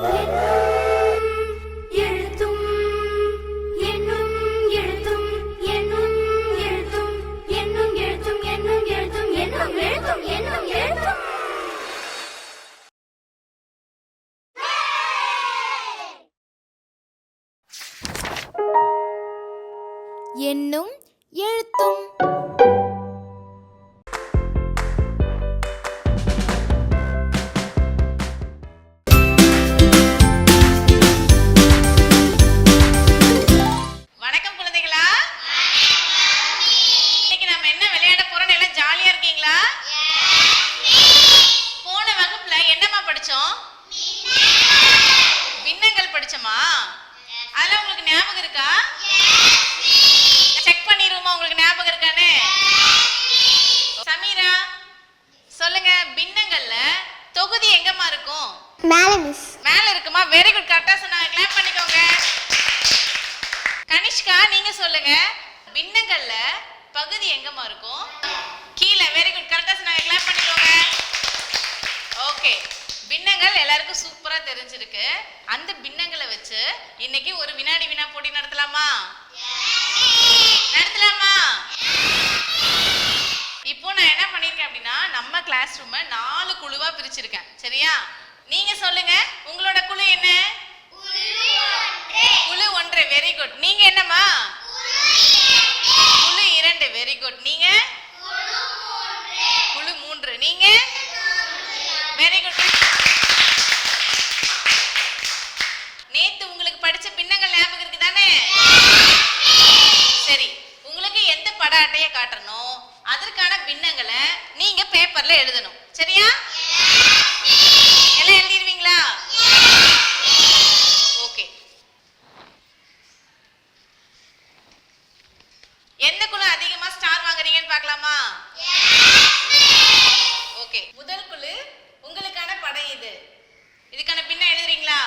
Yeah. ஞாபகம் இருக்கா? Check பண்ணிடுவோமா உங்களுக்கு ஞாபகம் இருக்கான்னு? சமீரா சொல்லுங்க பின்னங்கள்ல தொகுதி எங்கம்மா இருக்கும்? மேலே மிஸ் மேல இருக்குமா? வெரி குட் கரெக்டா சொன்னாங்க. கிளாப் பண்ணிக்கோங்க. கனிஷ்கா நீங்க சொல்லுங்க. பின்னங்கள்ல பகுதி எங்கம்மா இருக்கும்? கீழே. வெரி குட் கரெக்டா சொன்னாங்க. கிளாப் பண்ணிக்கோங்க. ஓகே பின்னங்கள் எல்லாருக்கும் சூப்பரா தெரிஞ்சிருக்கு. அந்த பின்னங்களை வச்சு இன்னைக்கு ஒரு வினாடி வினா போட்டி நடத்தலாமா? நடத்தலாமா? இப்போ நான் என்ன பண்ணிருக்கேன் அப்படின்னா நம்ம கிளாஸ் ரூமை நாலு குழுவா பிரிச்சிருக்கேன். சரியா? நீங்க சொல்லுங்க உங்களோட குழு என்ன குழு ஒன்று வெரி குட் நீங்க என்னம்மா குழு இரண்டு வெரி குட் நீங்க குழு மூன்று நீங்க வெரி குட் நேத்து உங்களுக்கு படிச்ச பின்னங்கள் ஞாபகம் இருக்கு தானே சரி உங்களுக்கு அட்டையை காட்டணும். அதற்கான பின்னங்களை நீங்க பேப்பர்ல எழுதணும். சரியா? எல்லாம் எழுதிடுவீங்களா ஓகே எந்த குழு அதிகமா ஸ்டார் வாங்குறீங்கன்னு பார்க்கலாமா ஓகே முதல் குழு உங்களுக்கான படம் இது இதுக்கான பின்ன எழுதுறீங்களா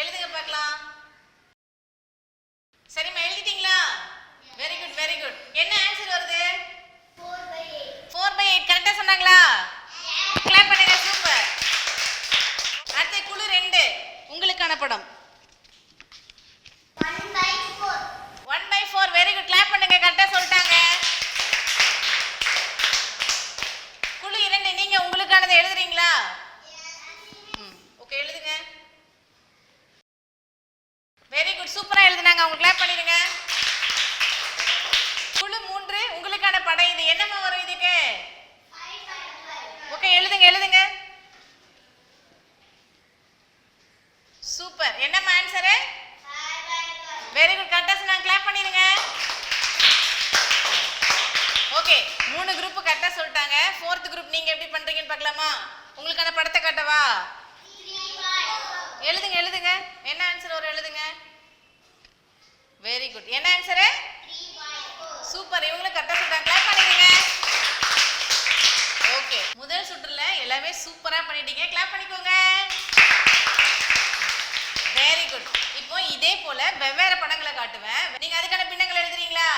எழுதுங்க பார்க்கலாம் சரிம்மா எழுதிட்டீங்களா வெரி குட் வெரி குட் என்ன ஆன்சர் வருது ஃபோர் பை எயிட் கரெக்டாக சொன்னாங்களா கிளாப் பண்ணுங்க சூப்பர் அடுத்த குழு ரெண்டு உங்களுக்கான படம்? One by four very good clap பண்ணுங்க கரெக்டாக சொல்லிட்டாங்க. குழு இரண்டு நீங்க உங்களுக்கானதை எழுதுறீங்களா? ஓகே எழுதுங்க வெரி குட் சூப்பரா எழுதுனாங்க அவங்க கிளாப் பண்ணிடுங்க குழு மூன்று உங்களுக்கான படம் இது என்னம்மா வரும் இதுக்கு ஓகே எழுதுங்க எழுதுங்க சூப்பர் என்னம்மா ஆன்சரு வெரி குட் கரெக்டா சொன்னாங்க கிளாப் பண்ணிடுங்க ஓகே மூணு குரூப் கரெக்டா சொல்லிட்டாங்க. ஃபோர்த் குரூப் நீங்க எப்படி பண்றீங்கன்னு பார்க்கலாமா? உங்களுக்கான படத்தை காட்டவா? எழுதுங்க எழுதுங்க. என்ன ஆன்சர் வரும் எழுதுங்க? வெரி குட் என்ன ஆன்சரு சூப்பர் இவங்களும் கரெக்டா சொல்லிட்டாங்க. கிளாப் பண்ணிடுங்க. ஓகே முதல் சுற்றுல எல்லாமே சூப்பரா பண்ணிட்டீங்க. கிளாப் பண்ணிக்கோங்க. வெரி குட் இப்போ இதே போல வெவ்வேறு படங்களை காட்டுவேன். நீங்க அதுக்கான பின்னங்கள் எழுதுறீங்களா?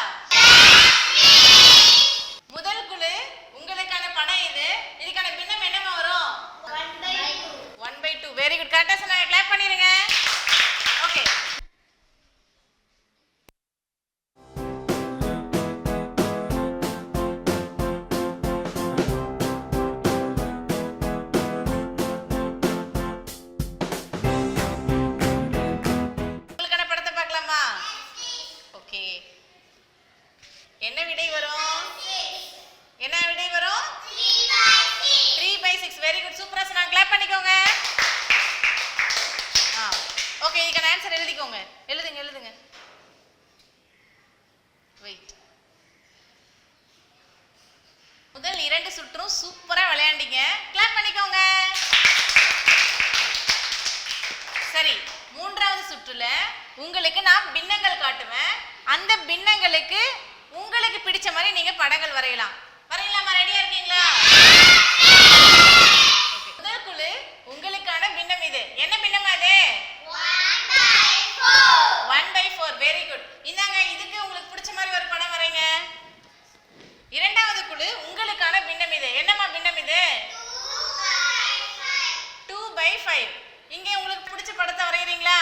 ஓகே. என்ன விடை வரும்? என்ன விடை வரும்? Three by six very good சூப்பரா நான் கிளாப் பண்ணிக்கோங்க. ஆ ஓகே இதுக்கான ஆன்சர் எழுதிக்கோங்க. எழுதுங்க எழுதுங்க. வெயிட் முதல் இரண்டு சுற்றும் சூப்பரா விளையாண்டிங்க. கிளாப் பண்ணிக்கோங்க. சரி. மூன்றாவது சுற்றுல உங்களுக்கு நான் பின்னங்கள் காட்டுவேன். அந்த பின்னங்களுக்கு உங்களுக்கு பிடிச்ச மாதிரி நீங்க படங்கள் வரையலாம். வரையலாமா? ரெடியா இருக்கீங்களா? இங்கே உங்களுக்கு பிடிச்ச படத்தை வரைகிறீங்களா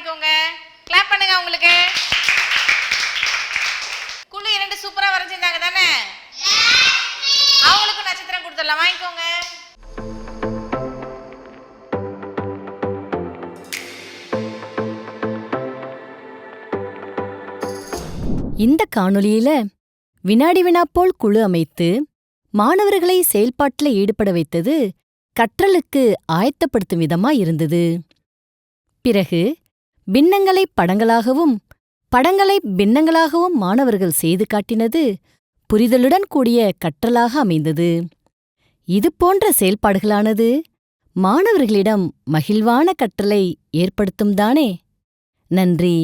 வாங்கிக்கோங்க. கிளாப் பண்ணுங்க உங்களுக்கு. குழு இரண்டு சூப்பரா வரைஞ்சிருந்தாங்க தானே? அவங்களுக்கும் நட்சத்திரம் கொடுத்துடலாம். வாங்கிக்கோங்க. இந்த காணொலியில வினாடி வினாப்போல் குழு அமைத்து மாணவர்களை செயல்பாட்டில் ஈடுபட வைத்தது கற்றலுக்கு ஆயத்தப்படுத்தும் விதமா இருந்தது. பிறகு பின்னங்களை படங்களாகவும் படங்களை பின்னங்களாகவும் மாணவர்கள் செய்து காட்டினது புரிதலுடன் கூடிய கற்றலாக அமைந்தது. இது போன்ற செயல்பாடுகளானது மாணவர்களிடம் மகிழ்வான கற்றலை ஏற்படுத்தும் தானே? நன்றி.